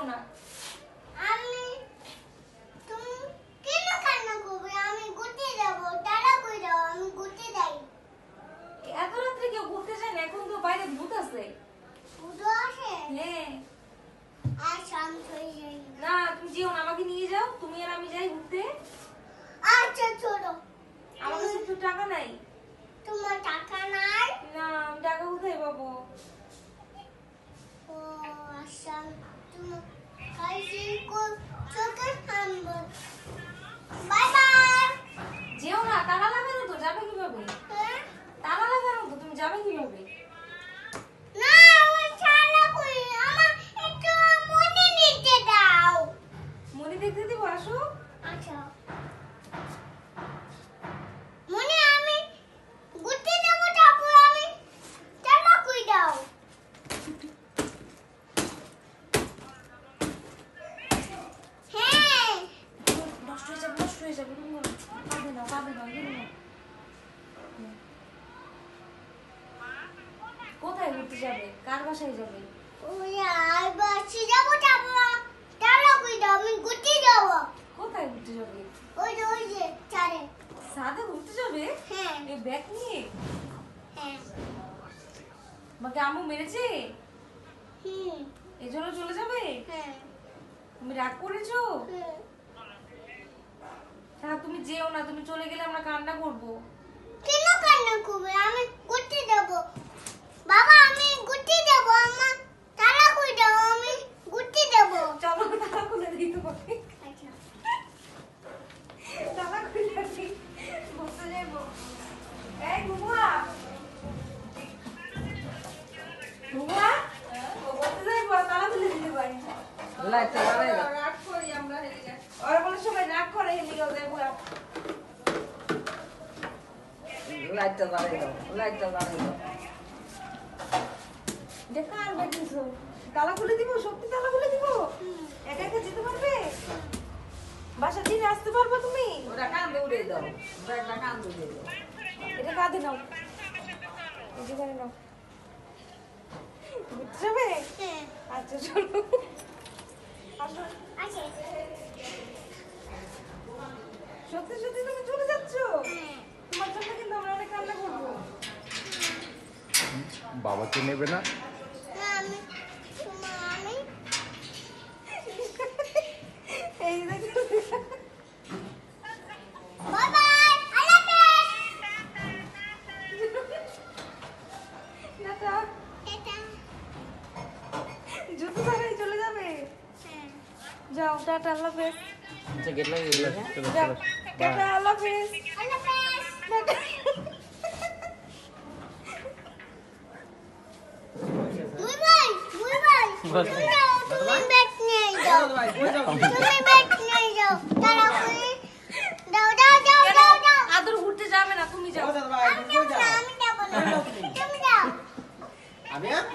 যেও না। আমি তুমি কেন কান্না করবে? আমি ঘুরতে যাব তারা কই যাও আমি ঘুরতে যাই। এত রাত্রে কেউ ঘুরতে যায় না এখন তো বাইরে ভূত আছে। বুঝো আসে হ্যাঁ। আর শান্ত হয়ে যাই না। তুমি যেও না আমাকে নিয়ে যাও তুমি আর আমি যাই ঘুরতে। আচ্ছা ছোট আমার কাছে একটু টাকা নাই। তোমার টাকা নাই? না আমি টাকা কোথায় পাবো? যেও না তারা লাগানো তো যাবে কীভাবে? তারা লাগানো তো তুমি যাবে কীভাবে? মনে দেখতে দিব আসো। আচ্ছা। ঘুরতে যাবে? কার বাসায় যাবে? ওই আর বাসে যাব চালা কই আমি ঘুরতে যাব। কোথায় ঘুরতে যাবে? ওই যে ওই যে চারে। সাদে ঘুরতে যাবে? হ্যাঁ। এই ব্যাগ নিয়ে? হ্যাঁ। আম্মু মেরেছে? হুম। এই জন্য চলে যাবে? হ্যাঁ। তুমি রাগ করেছ? হ্যাঁ। তুমি যেও না তুমি চলে গেলে আমরা কান্না করব। কেন কান্না করবে? আমি যাব। করে হেলিকাও যাইবো লাইটটা জ্বালাই দাও লাইটটা জ্বালাই দাও দেখা আর বেটিছো তালা খুলে দিব সত্যি তালা খুলে দিব? একা একা যেতে পারবে? বাসা দিনে আসতে পারবে তুমি? ওটা কান্দে উড়ে দাও। ব্যাগটা কান্দে উড়ে দাও। এটা কাঁধে নাও। এই নাও। ঘুরতে যাবে? হ্যাঁ। আচ্ছা চলো। সত্যি সত্যি তুমি চলে যাচ্ছ? হ্যাঁ। তোমার জন্য কিন্তু আমরা অনেক কান্না করব। বাবাকে নেবে না, যাও টাটা আল্লাহ হাফেজ আচ্ছা গেট লাগিয়ে দিলে যাও টাটা আল্লাহ হাফেজ আল্লাহ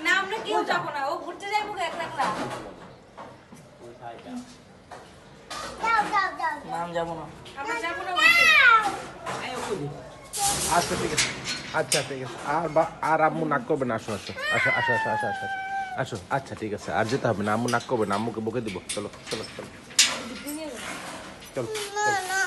না আমরা কেউ যাব না ও আচ্ছা ঠিক আছে। আচ্ছা ঠিক আছে। আর বা আর আম্মু নাক করবে না আসো আসো। আসো আসো আসো আসো আসো আসো। আচ্ছা ঠিক আছে। আর যেতে হবে না। আম্মু নাক করবে না। আম্মুকে বকে দিব। চলো চলো চলো। চলো না।